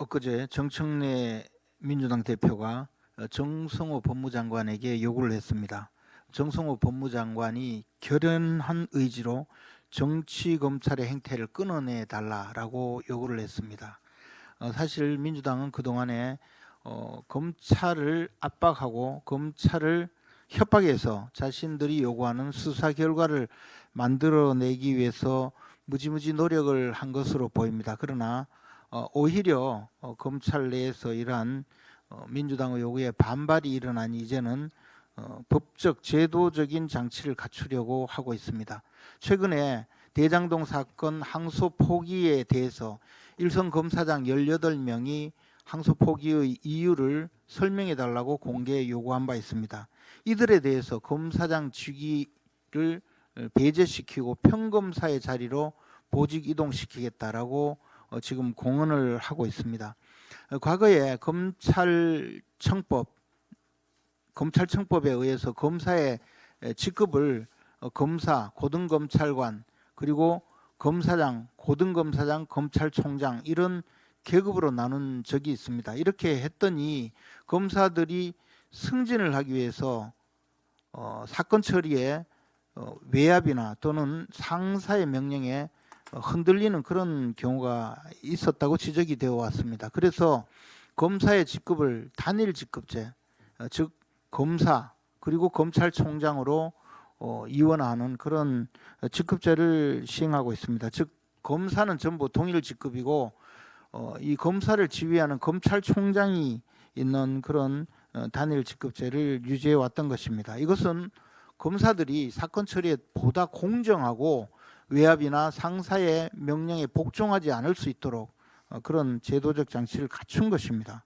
엊그제 정청래 민주당 대표가 어, 정성호 법무장관에게 요구를 했습니다. 정성호 법무장관이 결연한 의지로 정치 검찰의 행태를 끊어내 달라라고 요구를 했습니다. 어, 사실 민주당은 그 동안에 어, 검찰을 압박하고 검찰을 협박해서 자신들이 요구하는 수사 결과를 만들어내기 위해서 무지무지 노력을 한 것으로 보입니다. 그러나 어, 오히려 어, 검찰 내에서 이러한 어, 민주당의 요구에 반발이 일어나니 이제는 어, 법적 제도적인 장치를 갖추려고 하고 있습니다. 최근에 대장동 사건 항소 포기에 대해서 일선 검사장 18명이 항소 포기의 이유를 설명해 달라고 공개에 요구한 바 있습니다. 이들에 대해서 검사장 직위를 어, 배제시키고 평검사의 자리로 보직 이동시키겠다라고 어, 지금 공언을 하고 있습니다. 어, 과거에 검찰청법 검찰청법에 의해서 검사의 에, 직급을 어, 검사, 고등검찰관 그리고 검사장, 고등검사장, 검찰총장 이런 계급으로 나눈 적이 있습니다. 이렇게 했더니 검사들이 승진을 하기 위해서 어, 사건 처리에 어, 외압이나 또는 상사의 명령에 어, 흔들리는 그런 경우가 있었다고 지적이 되어 왔습니다. 그래서 검사의 직급을 단일 직급제, 어, 즉 검사 그리고 검찰총장으로 어, 이원하는 그런 직급제를 시행하고 있습니다. 즉 검사는 전부 동일 직급이고 어, 이 검사를 지휘하는 검찰총장이 있는 그런 어, 단일 직급제를 유지해 왔던 것입니다. 이것은 검사들이 사건 처리에 보다 공정하고 외압이나 상사의 명령에 복종하지 않을 수 있도록 어, 그런 제도적 장치를 갖춘 것입니다.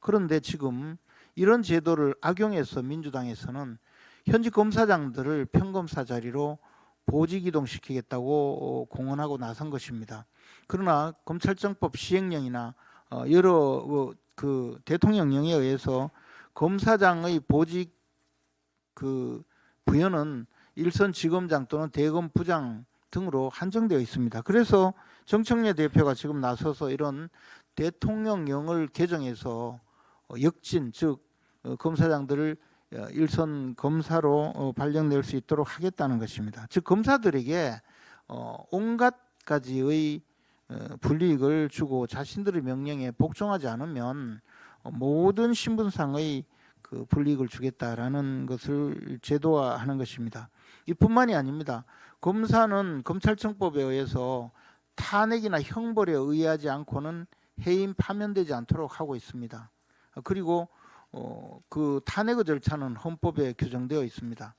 그런데 지금 이런 제도를 악용해서 민주당에서는 현직 검사장들을 평검사 자리로 보직 이동시키겠다고 어, 공언하고 나선 것입니다. 그러나 검찰청법 시행령이나 어, 여러 어, 그 대통령령에 의해서 검사장의 보직 그 부여는 일선 지검장 또는 대검 부장 등으로 한정되어 있습니다. 그래서 정청래 대표가 지금 나서서 이런 대통령령을 개정해서 어, 역진 즉 어, 검사장들을 어, 일선 검사로 어, 발령될 수 있도록 하겠다는 것입니다. 즉 검사들에게 어, 온갖 가지의 어, 불이익을 주고 자신들의 명령에 복종하지 않으면 어, 모든 신분상의 그 불이익을 주겠다라는 것을 제도화하는 것입니다. 이뿐만이 아닙니다. 검사는 검찰청법에 의해서 탄핵이나 형벌에 의하지 않고는 해임 파면되지 않도록 하고 있습니다. 어, 그리고 어, 그 탄핵의 절차는 헌법에 규정되어 있습니다.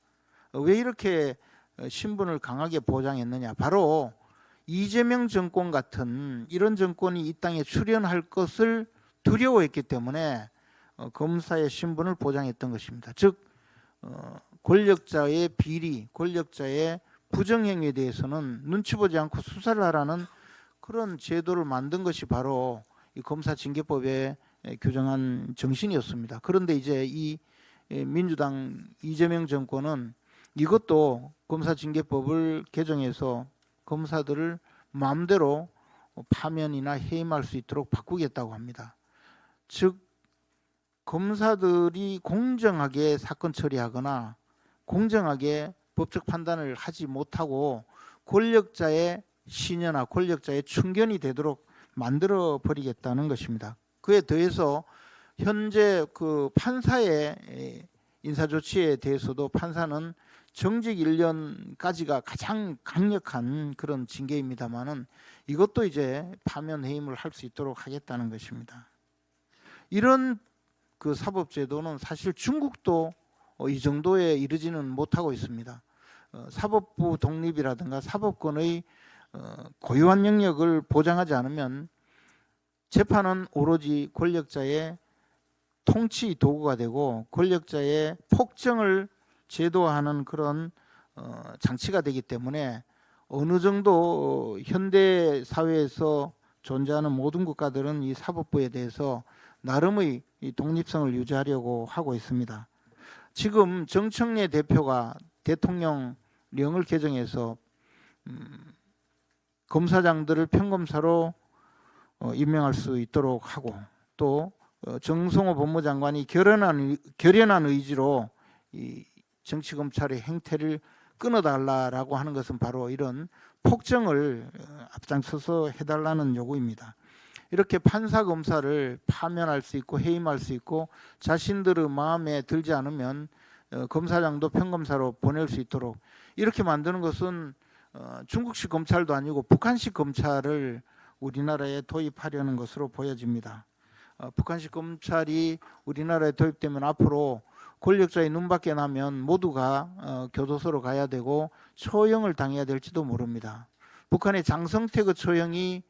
어, 왜 이렇게 어, 신분을 강하게 보장했느냐? 바로 이재명 정권 같은 이런 정권이 이 땅에 출현할 것을 두려워했기 때문에 어, 검사의 신분을 보장했던 것입니다. 즉 어, 권력자의 비리, 권력자의 부정행위에 대해서는 눈치 보지 않고 수사를 하라는 그런 제도를 만든 것이 바로 이 검사 징계법에 에, 규정한 정신이었습니다. 그런데 이제 이 에, 민주당 이재명 정권은 이것도 검사 징계법을 개정해서 검사들을 마음대로 파면이나 해임할 수 있도록 바꾸겠다고 합니다. 즉 검사들이 공정하게 사건 처리하거나 공정하게 법적 판단을 하지 못하고 권력자의 신여나 권력자의 충견이 되도록 만들어 버리겠다는 것입니다. 그에 더해서 현재 그 판사의 인사 조치에 대해서도 판사는 정직 1년까지가 가장 강력한 그런 징계입니다만은 이것도 이제 파면 해임을 할 수 있도록 하겠다는 것입니다. 이런 그 사법 제도는 사실 중국도 어, 이 정도에 이르지는 못하고 있습니다. 어, 사법부 독립이라든가 사법권의 어, 고유한 영역을 보장하지 않으면 재판은 오로지 권력자의 통치 도구가 되고 권력자의 폭정을 제도화하는 그런 어, 장치가 되기 때문에 어느 정도 현대 사회에서 존재하는 모든 국가들은 이 사법부에 대해서 나름의 이 독립성을 유지하려고 하고 있습니다. 지금 정청래 대표가 대통령령을 개정해서 음, 검사장들을 평검사로 어, 임명할 수 있도록 하고 또 어, 정성호 법무장관이 결연한 의- 결연한 의지로 이 정치 검찰의 행태를 끊어달라라고 하는 것은 바로 이런 폭정을 어, 앞장서서 해달라는 요구입니다. 이렇게 판사 검사를 파면할 수 있고 해임할 수 있고 자신들의 마음에 들지 않으면 어, 검사장도 평검사로 보낼 수 있도록 이렇게 만드는 것은 어, 중국식 검찰도 아니고 북한식 검찰을 우리나라에 도입하려는 것으로 보여집니다. 어, 북한식 검찰이 우리나라에 도입되면 앞으로 권력자의 눈밖에 나면 모두가 어, 교도소로 가야 되고 처형을 당해야 될지도 모릅니다. 북한의 장성택의 처형이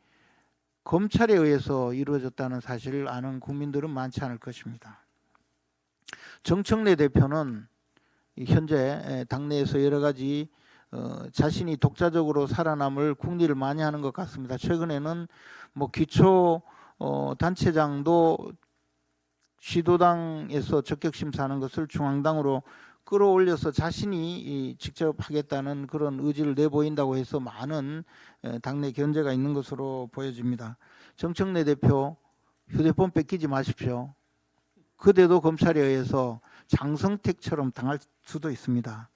검찰에 의해서 이루어졌다는 사실을 아는 국민들은 많지 않을 것입니다. 정청래 대표는 이 현재 에, 당내에서 여러 가지 어, 자신이 독자적으로 살아남을 궁리를 많이 하는 것 같습니다. 최근에는 뭐 기초 어, 단체장도 시도당에서 적격 심사하는 것을 중앙당으로 끌어올려서 자신이 이 직접 하겠다는 그런 의지를 내보인다고 해서 많은 에, 당내 견제가 있는 것으로 보여집니다. 정청래 대표 휴대폰 뺏기지 마십시오. 그대도 검찰에 의해서 장성택처럼 당할 수도 있습니다.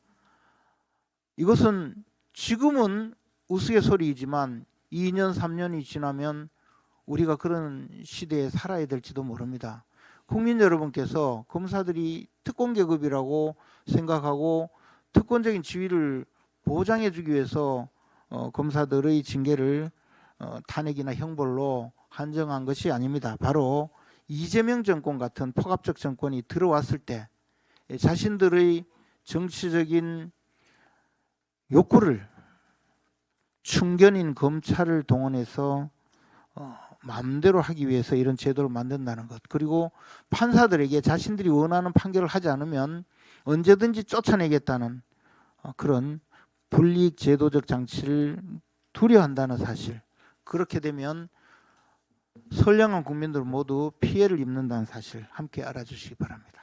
이것은 지금은 우스갯소리이지만 2년 3년이 지나면 우리가 그런 시대에 살아야 될지도 모릅니다. 국민 여러분께서 검사들이 특권 계급이라고 생각하고 특권적인 지위를 보장해 주기 위해서 어, 검사들의 징계를 어, 탄핵이나 형벌로 한정한 것이 아닙니다. 바로 이재명 정권 같은 폭압적 정권이 들어왔을 때 예, 자신들의 정치적인 욕구를 충견인 검찰을 동원해서 어, 마음대로 하기 위해서 이런 제도를 만든다는 것 그리고 판사들에게 자신들이 원하는 판결을 하지 않으면 언제든지 쫓아내겠다는 어, 그런 불이익 제도적 장치를 두려워한다는 사실 그렇게 되면 선량한 국민들 모두 피해를 입는다는 사실 함께 알아주시기 바랍니다.